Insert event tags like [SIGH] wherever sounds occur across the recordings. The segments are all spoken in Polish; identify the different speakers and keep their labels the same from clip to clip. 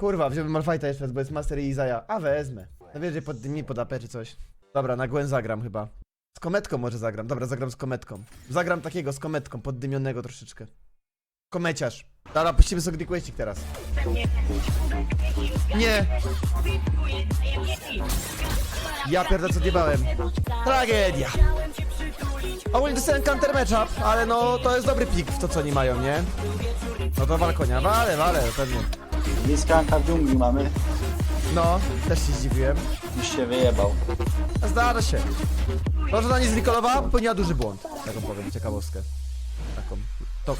Speaker 1: Kurwa, wziąłbym Malfighta jeszcze raz, bo jest Master i Izaja. A wezmę. Najwyżej pod mi pod AP czy coś. Dobra, na Gwen zagram chyba. Z kometką może zagram. Dobra, zagram z kometką. Zagram takiego z kometką, poddymionego troszeczkę. Komeciarz. Dobra, puścimy sobie Questik teraz. Nie! Ja pierdolę co odjebałem. Tragedia! Ogólnie dostałem counter matchup, ale no to jest dobry pik w to co oni mają, nie? No to wal konia, wale, wale, pewnie.
Speaker 2: Bliskanka w dżungli mamy.
Speaker 1: No, też się zdziwiłem.
Speaker 2: Już się wyjebał.
Speaker 1: Zdarza się. To, że ona nie zrekolowała, popełniła duży błąd. Taką powiem, ciekawostkę. Taką. To.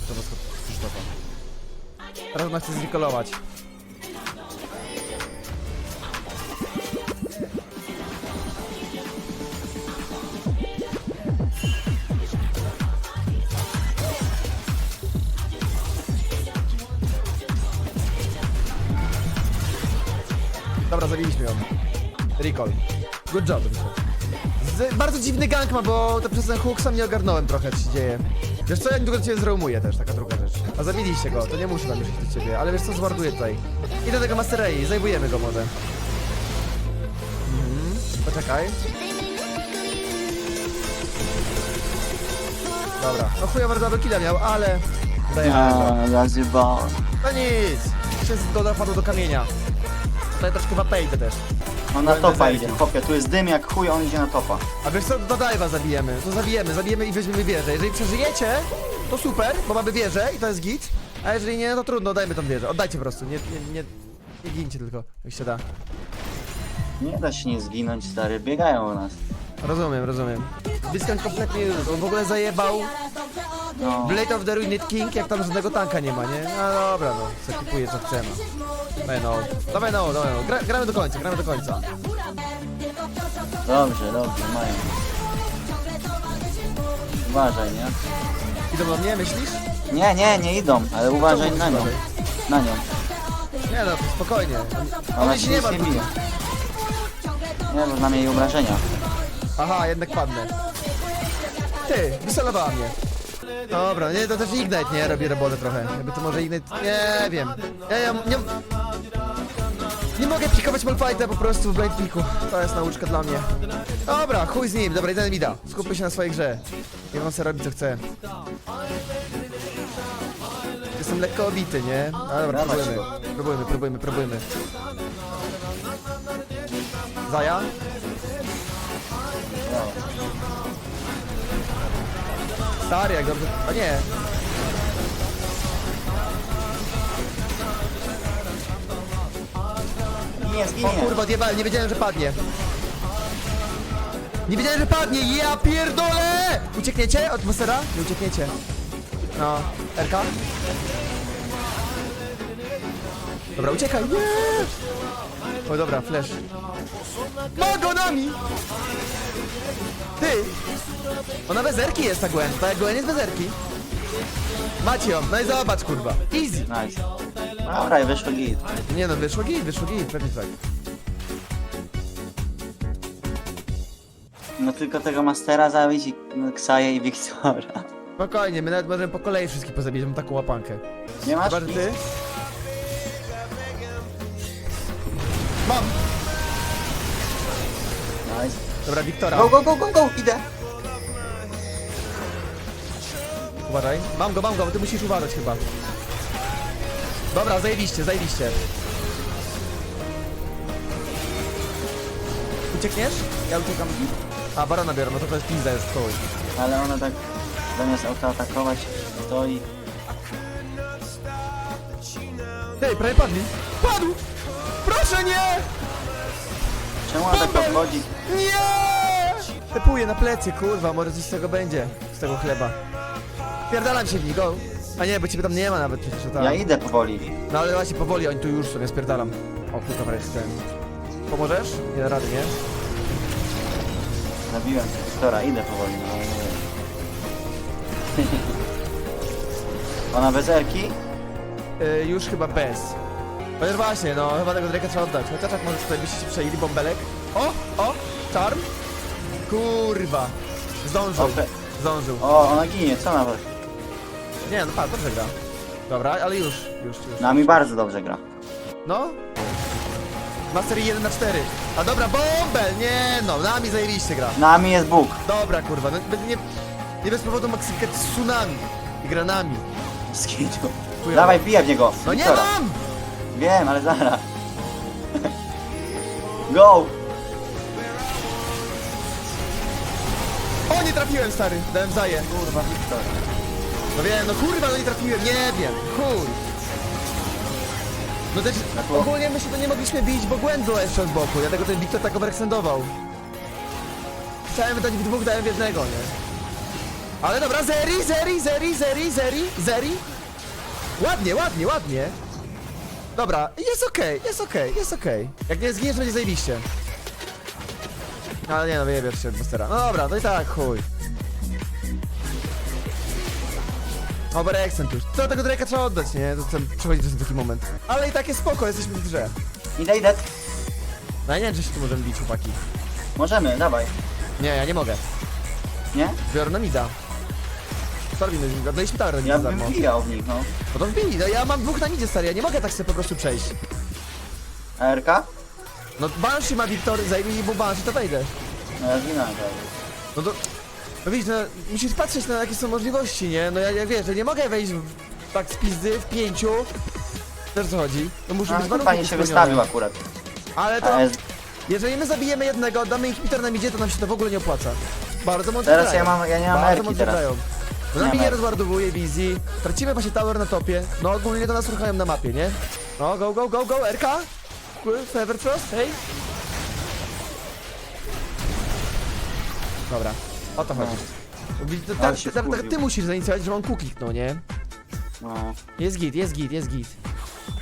Speaker 1: Ciekawostkę Krzysztofa. Teraz ona chce zrekolować. Recall. Good job. Z, bardzo dziwny gang ma, bo to przez ten hook sam nie ogarnąłem trochę, co się dzieje. Wiesz co, ja niedługo do ciebie zroumuję też, taka druga rzecz. A zabiliście go, to nie muszę tam już iść do ciebie, ale wiesz co, zwarduję tutaj. Idę do tego Masterei, zajmujemy go może. Mhm, poczekaj. Dobra, no chujowo double killa miał, ale... Dajemy.
Speaker 2: A, ja zjebałem.
Speaker 1: No nic, się padł do kamienia. Tutaj troszkę wapejdę też.
Speaker 2: On na
Speaker 1: Będę
Speaker 2: topa idzie. Chłopie, tu jest dym jak chuj, on idzie na topa.
Speaker 1: A wiesz co, do dive'a zabijemy, to zabijemy, zabijemy i weźmiemy wieżę. Jeżeli przeżyjecie, to super, bo mamy wieżę i to jest git. A jeżeli nie, to trudno, dajmy tą wieżę. Oddajcie po prostu, nie, nie, nie, nie gincie tylko, jak się da.
Speaker 2: Nie da się nie zginąć, stary. Biegają u nas.
Speaker 1: Rozumiem, rozumiem. Biskan kompletnie on w ogóle zajebał
Speaker 2: No.
Speaker 1: Blade of the Ruined King, jak tam żadnego tanka nie ma, nie? No dobra, no, co kupuje, co chce, no. Dawaj no, dawaj no, dawaj no. Gra, gramy do końca, gramy do końca.
Speaker 2: Dobrze, dobrze, mają. Uważaj, nie?
Speaker 1: Idą do mnie, myślisz?
Speaker 2: Nie, nie, nie idą, ale uważaj na nią. Na nią.
Speaker 1: Nie no, spokojnie.
Speaker 2: Ona
Speaker 1: Ona
Speaker 2: się
Speaker 1: się nie
Speaker 2: bije. Nie, bo znam jej obrażenia.
Speaker 1: Aha, jednak padnę. Ty, wysalowała mnie. Dobra, nie, to też Ignite, nie? Robi robotę trochę. Jakby to może Ignite... Nie wiem. Ja, ja nie... Nie mogę pikować Malfighta po prostu w blind piku. To jest nauczka dla mnie. Dobra, chuj z nim. Dobra, idę mida. Skupmy się na swojej grze. Nie mam co robić, co chcę. Jestem lekko obity, nie? Ale dobra,
Speaker 2: Dawaj
Speaker 1: próbujemy. Próbujemy, próbujemy, próbujemy. Zaja? Stary, jak dobrze... A nie.
Speaker 2: Ginie,
Speaker 1: O
Speaker 2: zginie.
Speaker 1: kurwa, odjebałem, nie wiedziałem, że padnie. Nie wiedziałem, że padnie, ja pierdolę! Uciekniecie od Mosera? Nie uciekniecie. No, RK? Dobra, uciekaj, nie! O dobra, flash. Ma go nami! Ty! Ona bez erki jest ta Gwen, ta Gwen jest bez erki. Macie ją, no i zobacz kurwa. Easy!
Speaker 2: Nice. Dobra, i wyszło git.
Speaker 1: Nie no, wyszło git, wyszło git, pewnie tak.
Speaker 2: No tylko tego Mastera zabić i Ksaję i Wiktora.
Speaker 1: Spokojnie, my nawet możemy po kolei wszystkich pozabijać, mam taką łapankę.
Speaker 2: Nie masz?
Speaker 1: Że ty? Mam!
Speaker 2: Nice.
Speaker 1: Dobra, Wiktora.
Speaker 2: Go, go, go, go, go, idę.
Speaker 1: Uważaj. Mam go, mam go, bo ty musisz uważać chyba. Dobra, zajebiście, zajebiście. Uciekniesz? Ja uciekam. A, barona biorę, no to to jest pizza, jest chuj.
Speaker 2: Ale ona tak zamiast autoatakować stoi.
Speaker 1: Ty, prawie padli. Padł! Proszę nie!
Speaker 2: Czemu ona tak
Speaker 1: Bąbel!
Speaker 2: podchodzi?
Speaker 1: Nie! Tepuję na plecy, kurwa, może coś z tego będzie. Z tego chleba. Pierdalam się w nich, go. A nie, bo ciebie tam nie ma nawet przecież, tam.
Speaker 2: Ja idę powoli.
Speaker 1: No ale właśnie powoli, oni tu już są, ja spierdalam. O kurwa, wreszcie ten. Pomożesz? Nie da rady, nie?
Speaker 2: Zabiłem Wiktora, idę powoli. No. [LAUGHS] Ona bez erki?
Speaker 1: Y, już chyba bez. Chociaż właśnie, no, chyba tego Drake'a trzeba oddać. Chociaż tak może tutaj byście się przejęli, bąbelek. O, o, charm. Kurwa. Zdążył,
Speaker 2: Okej.
Speaker 1: zdążył.
Speaker 2: O, ona ginie, co nawet?
Speaker 1: Nie, no patrz, dobrze gra. Dobra, ale już, już, już.
Speaker 2: Nami bardzo dobrze gra.
Speaker 1: No. Master 1 na 4. A dobra, bąbel! Nie no, nami zajebiście gra.
Speaker 2: Nami jest Bóg.
Speaker 1: Dobra, kurwa, no, nie, nie, bez powodu Maksykę tsunami. I gra nami.
Speaker 2: Skidziu.
Speaker 1: Chujowo.
Speaker 2: Dawaj, bijaj w niego.
Speaker 1: No nie
Speaker 2: Wiktora.
Speaker 1: mam!
Speaker 2: Wiem, ale zaraz. [LAUGHS] Go!
Speaker 1: O, nie trafiłem, stary. Dałem zaję.
Speaker 2: Kurwa, Wiktor.
Speaker 1: No wiem, no kurwa, no nie trafiłem, nie wiem. Chuj. No też
Speaker 2: Jako-
Speaker 1: ogólnie my się to nie mogliśmy bić, bo Gwen była jeszcze od boku, dlatego ten Wiktor tak overextendował. Chciałem wydać w dwóch, dałem w jednego, nie? Ale dobra, zeri, zeri, zeri, zeri, zeri, zeri. Ładnie, ładnie, ładnie. Dobra, jest okej, jest okej, jest okej. Jak nie zginiesz, będzie zajebiście. Ale nie no, wyjebiesz się od Bustera. No dobra, no i tak, chuj. Overextend już. To tego Drake'a trzeba oddać, nie? To ten przychodzi taki moment. Ale i tak jest spoko, jesteśmy w grze.
Speaker 2: Idę, idę.
Speaker 1: No ja nie wiem, czy się tu możemy bić, chłopaki.
Speaker 2: Możemy, dawaj.
Speaker 1: Nie, ja nie mogę.
Speaker 2: Nie?
Speaker 1: Biorę na mida. Co robimy? Daliśmy tower na mida
Speaker 2: Ja
Speaker 1: za
Speaker 2: bym
Speaker 1: darmo.
Speaker 2: wbijał w nich, no.
Speaker 1: No to wbili, no ja mam dwóch na midzie, stary, ja nie mogę tak sobie po prostu przejść.
Speaker 2: ARK?
Speaker 1: No Banshee ma Wiktor, zajmij mu Banshee, to wejdę.
Speaker 2: No ja zginąłem teraz.
Speaker 1: No to... No widzisz, no, musisz patrzeć na jakie są możliwości, nie? No ja, ja wiesz, że nie mogę wejść w, tak z pizdy w pięciu. O co chodzi? No muszę
Speaker 2: A,
Speaker 1: być
Speaker 2: chyba
Speaker 1: warunki
Speaker 2: nie się
Speaker 1: spełnione.
Speaker 2: wystawił akurat.
Speaker 1: Ale to...
Speaker 2: A jest...
Speaker 1: Jeżeli my zabijemy jednego, damy inhibitor na midzie, to nam się to w ogóle nie opłaca. Bardzo mocno
Speaker 2: Teraz
Speaker 1: grają.
Speaker 2: ja mam- ja nie mam
Speaker 1: Bardzo
Speaker 2: erki teraz.
Speaker 1: grają. No
Speaker 2: Nie
Speaker 1: nami
Speaker 2: mam
Speaker 1: nie rozładowuje wizji. Tracimy właśnie tower na topie. No ogólnie to nas ruchają na mapie, nie? No go, go, go, go, RK? Fever Frost, hej? Dobra, o to chodzi. To, to,
Speaker 2: Ale
Speaker 1: to,
Speaker 2: się
Speaker 1: to, to,
Speaker 2: wkurwił.
Speaker 1: ty musisz zainicjować, że on Q kliknął, nie?
Speaker 2: No.
Speaker 1: Jest git, jest git, jest git.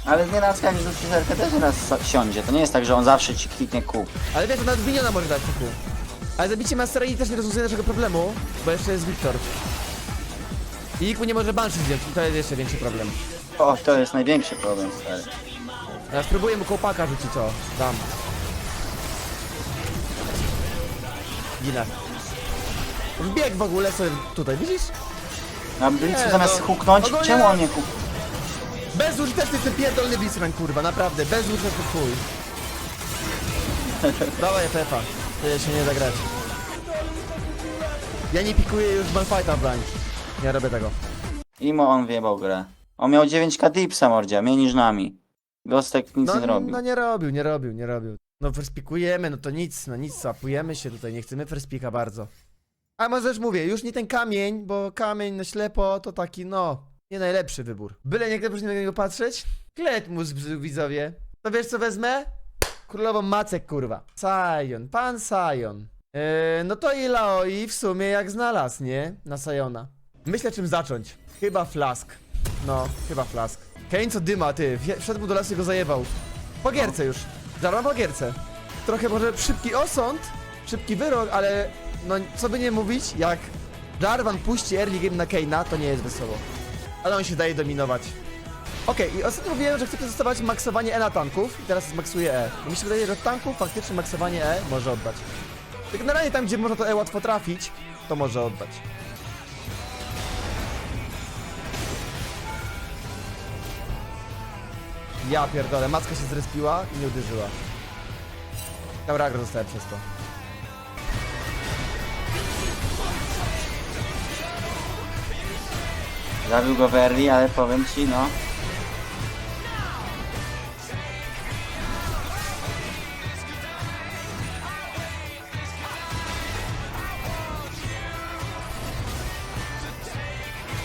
Speaker 2: Ale nie na skali rzucisz ARK też raz siądzie. To nie jest tak, że on zawsze ci kliknie kół.
Speaker 1: Ale wiesz, nawet miniona może dać Q. Ale zabicie Mastera i też nie rozwiązuje naszego problemu, bo jeszcze jest Wiktor. I nikt mu nie może Banshee zdjąć i to jest jeszcze większy problem.
Speaker 2: O, to jest największy problem, stary.
Speaker 1: Ja spróbuję mu kołpaka rzucić, o, dam. Ginę. Wbieg w ogóle sobie tutaj, widzisz?
Speaker 2: A Blitzu
Speaker 1: Nie,
Speaker 2: zamiast
Speaker 1: no.
Speaker 2: huknąć,
Speaker 1: Ogólnie-
Speaker 2: czemu on nie huk...
Speaker 1: Bezużyteczny ten pierdolny Blitzcrank, kurwa, naprawdę, bezużyteczny chuj. Dawaj FF-a, tyle się nie da grać. Ja nie pikuję już Malfighta w blind. Nie robię tego.
Speaker 2: Imo on wyjebał grę. On miał 9k dipsa, mordzia, mniej niż nami. Gostek nic
Speaker 1: No,
Speaker 2: nie robił.
Speaker 1: no nie robił, nie robił, nie robił. No firspikujemy, no to nic, no nic, łapujemy się tutaj, nie chcemy firspika bardzo. A może też mówię, już nie ten kamień, bo kamień na ślepo to taki, no, nie najlepszy wybór. Byle nie ktoś na niego patrzeć, klet mu widzowie. To wiesz co wezmę? Królową Macek, kurwa. Sion, pan Sion. Yy, no to i Laoi w sumie jak znalazł, nie? Na Sajona. Myślę czym zacząć. Chyba flask. No, chyba flask. Kane co dyma, ty. Wszedł do lasu i go zajebał. Po gierce już. Jarvan po gierce. Trochę może szybki osąd, szybki wyrok, ale no co by nie mówić, jak Jarvan puści early game na Kane'a, to nie jest wesoło. Ale on się daje dominować. Okej, i ostatnio mówiłem, że chcę testować maksowanie E na tanków i teraz zmaksuję E. Bo mi się wydaje, że tanków faktycznie maksowanie E może oddać. Tak generalnie tam, gdzie można to E łatwo trafić, to może oddać. Ja pierdolę, macka się zrespiła i nie uderzyła. Dobra, agro zostałem przez to.
Speaker 2: Zabił go Verli, ale powiem ci, no.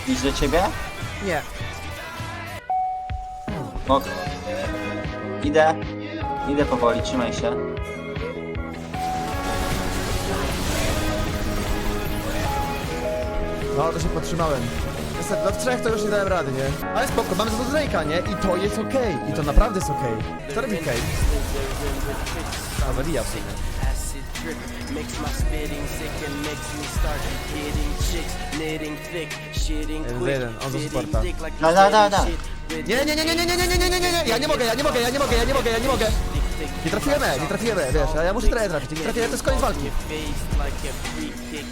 Speaker 2: Idź do ciebie?
Speaker 1: Nie.
Speaker 2: Bok. Idę. Idę powoli, trzymaj się.
Speaker 1: No, to się podtrzymałem. Niestety, no w trzech to już nie dałem rady, nie? Ale spoko, mamy za to Drake'a, nie? I to jest okej. I to naprawdę jest okej. Co robi Kane? A, Walia w sumie.
Speaker 3: acid drip makes my spitting sick and makes me start hitting chicks, knitting thick, shitting
Speaker 1: Jeden,
Speaker 3: quick,
Speaker 1: jeden, on
Speaker 3: fitting
Speaker 1: supporta.
Speaker 3: thick like
Speaker 2: Da, da, da, da.
Speaker 1: Nie, nie, nie, nie, nie, nie, nie, nie, nie, nie, nie, nie, ja nie mogę, ja nie mogę, ja nie mogę, ja nie mogę, ja nie mogę, nie trafiłem E, nie trafiłem E, wiesz, a ja muszę teraz trafić, jak nie trafię, to jest koniec walki.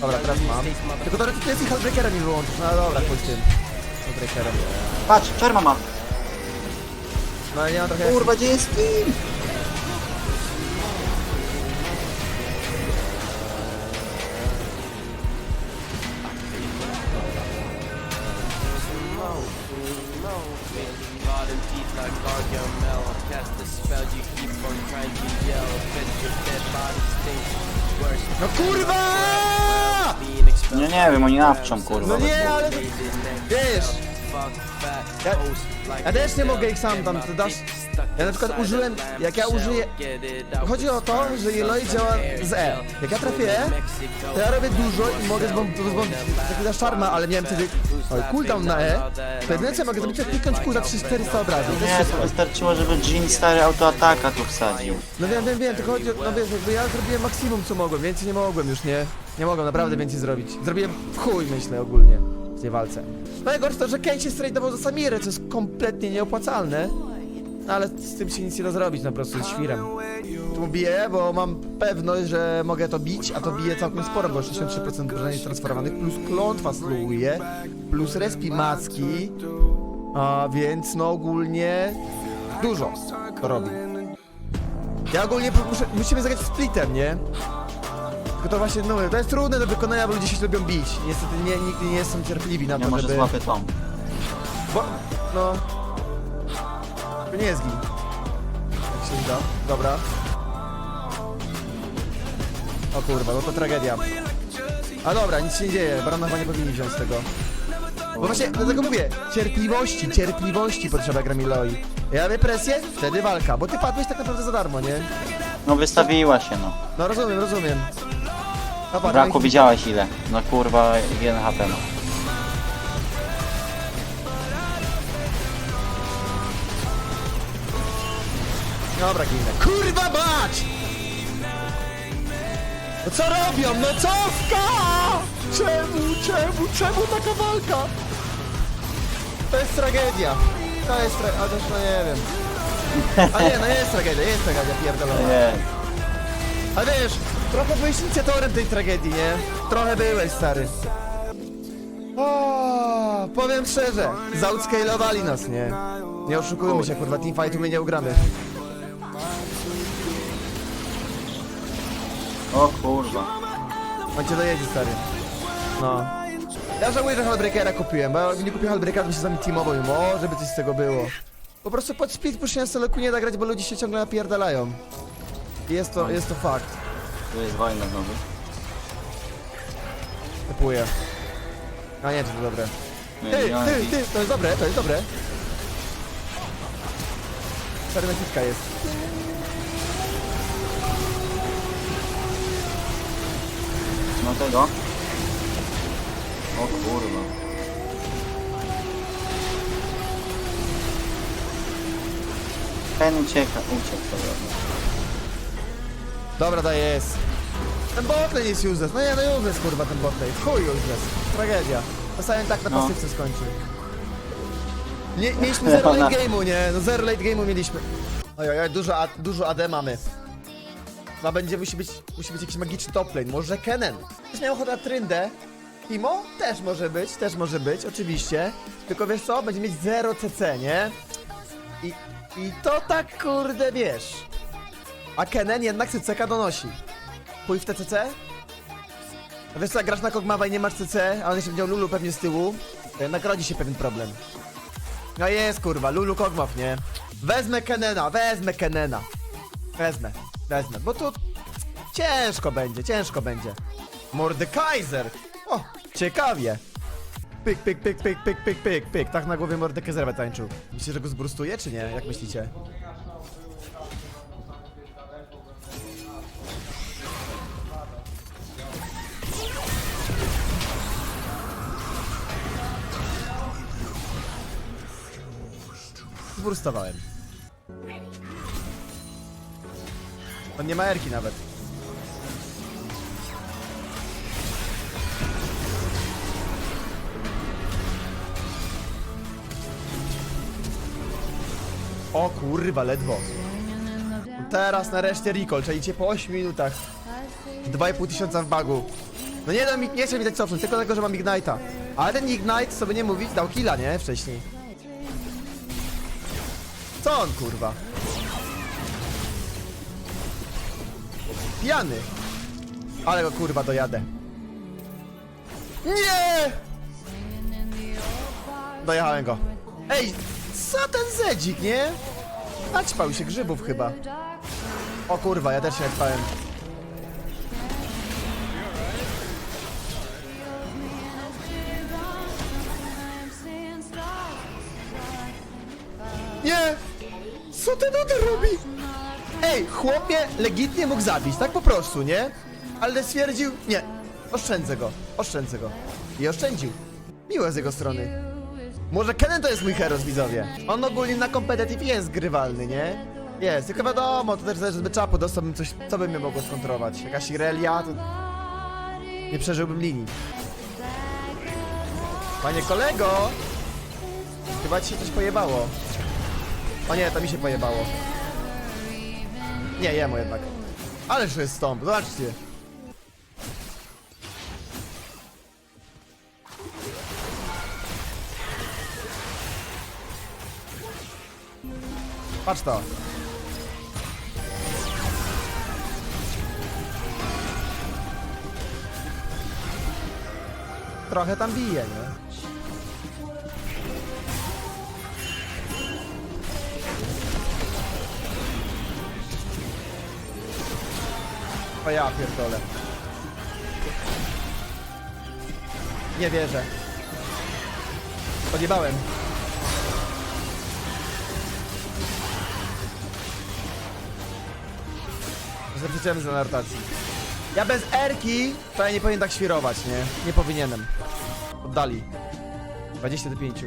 Speaker 1: Dobra, teraz mam. Tylko ty jest ich Hellbreakerem mi wyłączysz, no dobra, chuj z tym. Hellbreakerem.
Speaker 2: Patrz, czerma ma.
Speaker 1: No ale nie mam trochę...
Speaker 2: Kurwa, gdzie jest team?
Speaker 1: No kurwa!
Speaker 2: No nie wiem, oni nawczą, kurwa.
Speaker 1: No nie, ale... Wiesz, Ja- ja też nie mogę ich sam tam, ty dasz- Ja na przykład użyłem- jak ja użyję- Chodzi o to, że Eloy działa z E. Jak ja trafię E, to ja robię dużo i mogę zbombić, takiego szarma, ale miałem wtedy oj, cooldown na E, to jedyne co mogę zrobić to kliknąć kół za 300 obrażeń. To jest
Speaker 2: Nie,
Speaker 1: wszystko.
Speaker 2: to wystarczyło, żeby Jean stary autoataka tu wsadził.
Speaker 1: No wiem, wiem, wiem, tylko chodzi o, no wiesz, jakby ja zrobiłem maksimum co mogłem, więcej nie mogłem już, nie? Nie mogłem naprawdę więcej zrobić. Zrobiłem w chuj, myślę, ogólnie w tej walce. Najgorsze to, że Ken się strajdował za Samirę, co jest kompletnie nieopłacalne. No ale z tym się nic nie da zrobić, no po prostu jest świrem. Tu biję, bo mam pewność, że mogę to bić, a to bije całkiem sporo, bo 63% obrażeń transferowanych, plus klątwa sluje, plus respi macki, a więc no ogólnie dużo to robi. Ja ogólnie muszę, musimy zagrać splitem, nie? Tylko to właśnie, no to jest trudne do wykonania, bo ludzie się lubią bić. Niestety nie, nigdy nie są cierpliwi na
Speaker 2: Ja
Speaker 1: to,
Speaker 2: może
Speaker 1: żeby...
Speaker 2: złapię tą.
Speaker 1: Bo, no... To nie jest gin. Jak się uda. Dobra. O kurwa, no to tragedia. A dobra, nic się nie dzieje, Barana chyba nie powinni wziąć z tego. Bo właśnie, dlatego mówię, cierpliwości, cierpliwości potrzeba Gramiloi. Ja robię presję, wtedy walka, bo ty padłeś tak naprawdę za darmo, nie?
Speaker 2: No wystawiła się, no.
Speaker 1: No rozumiem, rozumiem. No,
Speaker 2: Braku,
Speaker 1: no i-
Speaker 2: widziałeś ile? No kurwa, 1 HP ma.
Speaker 1: Dobra, ginę. Kurwa bać! No co robią? No cofka! Czemu, czemu, czemu taka walka? To jest tragedia. To jest tragedia, ale też no nie wiem. A nie, no jest tragedia, jest tragedia, pierdolona.
Speaker 2: Nie.
Speaker 1: A wiesz, trochę byłeś inicjatorem tej tragedii, nie? Trochę byłeś, stary. O, powiem szczerze, zoutscalowali nas, nie? Nie oszukujmy się, kurwa, teamfightu my nie ugramy.
Speaker 2: O kurwa.
Speaker 1: On cię dojedzie, stary. No. Ja żałuję, że Hellbreakera kupiłem, bo jakbym nie kupił Hellbreakera, bym się z nami teamował i może by coś z tego było. Po prostu pod speed push na Soloku nie da grać, bo ludzie się ciągle napierdalają. I Jest to, jest to fakt.
Speaker 2: Tu jest wojna znowu.
Speaker 1: Typuję. A nie, czy to dobre.
Speaker 2: Nie,
Speaker 1: Ty,
Speaker 2: nie,
Speaker 1: ty, ty, to jest dobre, to jest dobre. Czarnekitka jest.
Speaker 2: No tego. O kurwa. Ten ucieka, uciekł dobra.
Speaker 1: Dobra, to jest. Ten botlane jest useless. No nie, no useless, kurwa, ten botlane. Chuj useless. Tragedia. Dostałem tak na
Speaker 2: No.
Speaker 1: pasywce skończył. Nie, mieliśmy zero [LAUGHS] late game'u, nie? No zero late game'u mieliśmy. Oj, oj, oj, dużo, A- dużo AD mamy. Chyba będzie, musi być, musi być jakiś magiczny top lane. Może Kennen. Ktoś miał ochotę na Tryndę. Też może być, też może być, oczywiście. Tylko wiesz co? Będzie mieć 0 CC, nie? I, I to tak, kurde, wiesz. A Kenen jednak CCK donosi. Pój w TCC? A wiesz co, jak grasz na Kogmawa i nie masz CC, a on jeszcze będzie Lulu pewnie z tyłu, to jednak rodzi się pewien problem. No jest kurwa, Lulu Kogmaw, nie? Wezmę Kenena, wezmę Kenena. Wezmę, wezmę, bo tu ciężko będzie, ciężko będzie. Mordekaiser! O, ciekawie. Pyk, pyk, pyk, pyk, pyk, pyk, pyk, pyk. Tak na głowie Mordekaiser tańczył. Myślicie, że go zbrustuje, czy nie? Jak myślicie? Zburstowałem. On nie ma erki nawet. O kurwa, ledwo. Teraz nareszcie recall, czajcie po 8 minutach. 2,5 tysiąca w bagu. No nie da mi, nie chce mi dać cofnąć, tylko dlatego, że mam Ignite'a. Ale ten Ignite, by nie mówić, dał killa, nie? Wcześniej. Co on kurwa? Pijany. Ale go kurwa dojadę. Nie! Dojechałem go. Ej, co ten zedzik, nie? Naćpał się grzybów chyba. O kurwa, ja też się naćpałem. Nie! Co ten Oder robi? Ej, chłop mnie legitnie mógł zabić, tak po prostu, nie? Ale stwierdził, nie, oszczędzę go, oszczędzę go. I oszczędził. Miłe z jego strony. Może Kennen to jest mój heros, widzowie. On ogólnie na competitive jest grywalny, nie? Jest, tylko wiadomo, to też zależy od czapu, dostałbym coś, co by mnie mogło skontrować. Jakaś Irelia, to... Nie przeżyłbym linii. Panie kolego! Chyba ci się coś pojebało. O nie, to mi się pojebało. Nie, jemu jednak. Ależ jest stąd, zobaczcie. Patrz to. Trochę tam bije, nie? O ja pierdolę. Nie wierzę. Odjebałem. Zaprzeczałem z nartacji. Ja bez Erki to ja nie powinien tak świrować, nie? Nie powinienem. Oddali. 20 do 5.